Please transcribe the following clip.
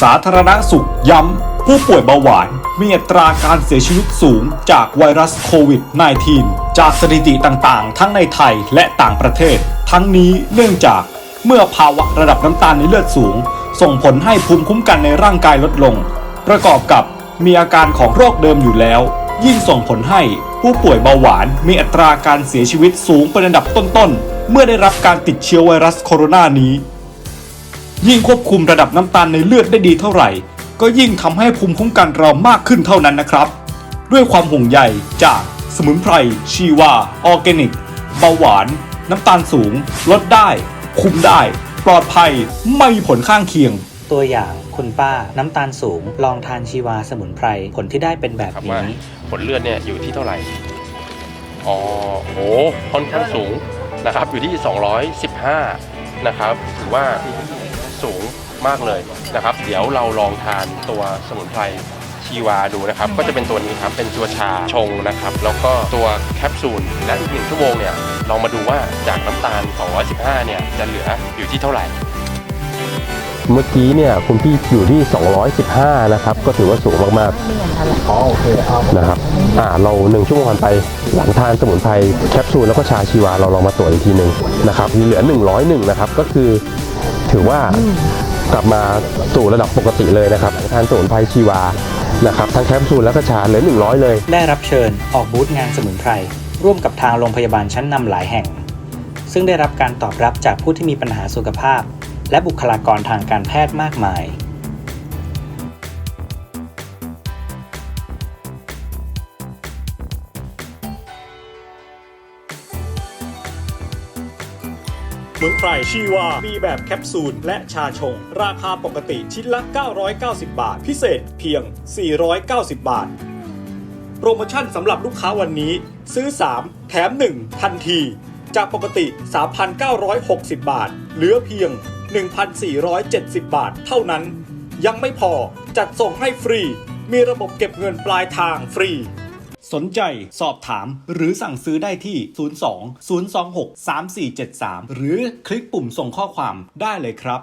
สาธารณสุขย้ำ ผู้ป่วยเบาหวาน มีอัตราการเสียชีวิตสูงจากไวรัสโควิด -19 จากสถิติต่างๆ ทั้งในไทยและต่างประเทศ ทั้งนี้เนื่องจากเมื่อภาวะระดับน้ำตาลในเลือดสูง ส่งผลให้ภูมิคุ้มกันในร่างกายลดลง ประกอบกับมีอาการของโรคเดิมอยู่แล้ว ยิ่งส่งผลให้ผู้ป่วยเบาหวานมีอัตราการเสียชีวิตสูงเป็นอันดับต้นๆ เมื่อได้รับการติดเชื้อไวรัสโคโรนานี้ ยิ่งควบคุมระดับน้ำตาลในเลือดได้ดีเท่าไหร่ ก็ยิ่งทำให้ภูมิคุ้มกันเรามากขึ้นเท่านั้นนะครับ ด้วยความห่วงใยจากสมุนไพร ชีวา ออร์แกนิก เบาหวาน น้ำตาลสูง ลดได้ คุมได้ ปลอดภัย ไม่มีผลข้างเคียง ตัวอย่างคุณป้าน้ำตาลสูง ลองทานชีวาสมุนไพร ผลที่ได้เป็นแบบครับว่านี้ ผลเลือดเนี่ยอยู่ที่เท่าไหร่ อ๋อโหค่อนข้างสูงนะครับ อยู่ที่ 215 นะครับ ถือว่า สูงมากเลยนะครับ เดี๋ยวเราลองทานตัวสมุนไพรชีวาดูนะครับ ก็จะเป็นตัวนี้ครับ เป็นตัวชาชงนะครับ แล้วก็ตัวแคปซูล และอีกหนึ่งชั่วโมงเนี่ย ลองมาดูว่าจากน้ำตาล 215 เนี่ย จะเหลืออยู่ที่เท่าไหร่เมื่อกี้เนี่ยคุณพี่อยู่ที่ 215 นะครับ ก็ถือว่าสูงมากๆนะครับ อ่า เราหนึ่งชั่วโมงผ่านไปหลังทานสมุนไพรแคปซูลแล้วก็ชาชีวาเราลองมาตรวจอีกทีหนึ่งนะครับ เหลือ 101 นะครับ ก็คือ ถือว่ากลับมาสู่ระดับปกติเลยนะครับทานสมุนไพรชีวานะครับทั้งแคปซูลและกระชาเหลือ 100 เลย ได้รับเชิญออกบูธงานสมุนไพรร่วมกับทางโรงพยาบาลชั้นนำหลายแห่ง ซึ่งได้รับการตอบรับจากผู้ที่มีปัญหาสุขภาพ และบุคลากรทางการแพทย์มากมาย สมุนไพรชีวามีแบบแคปซูลและชาชง ราคาปกติชิ้นละ 990 บาท พิเศษเพียง 490 บาท โปรโมชั่นสำหรับลูกค้าวันนี้ ซื้อ 3 แถม 1 ทันที จากปกติ 3,960 บาท เหลือเพียง 1,470 บาทเท่านั้น ยังไม่พอจัดส่งให้ฟรี มีระบบเก็บเงินปลายทางฟรี สนใจสอบถามหรือสั่งซื้อได้ที่ 02 026 3473 หรือคลิกปุ่มส่งข้อความได้เลยครับ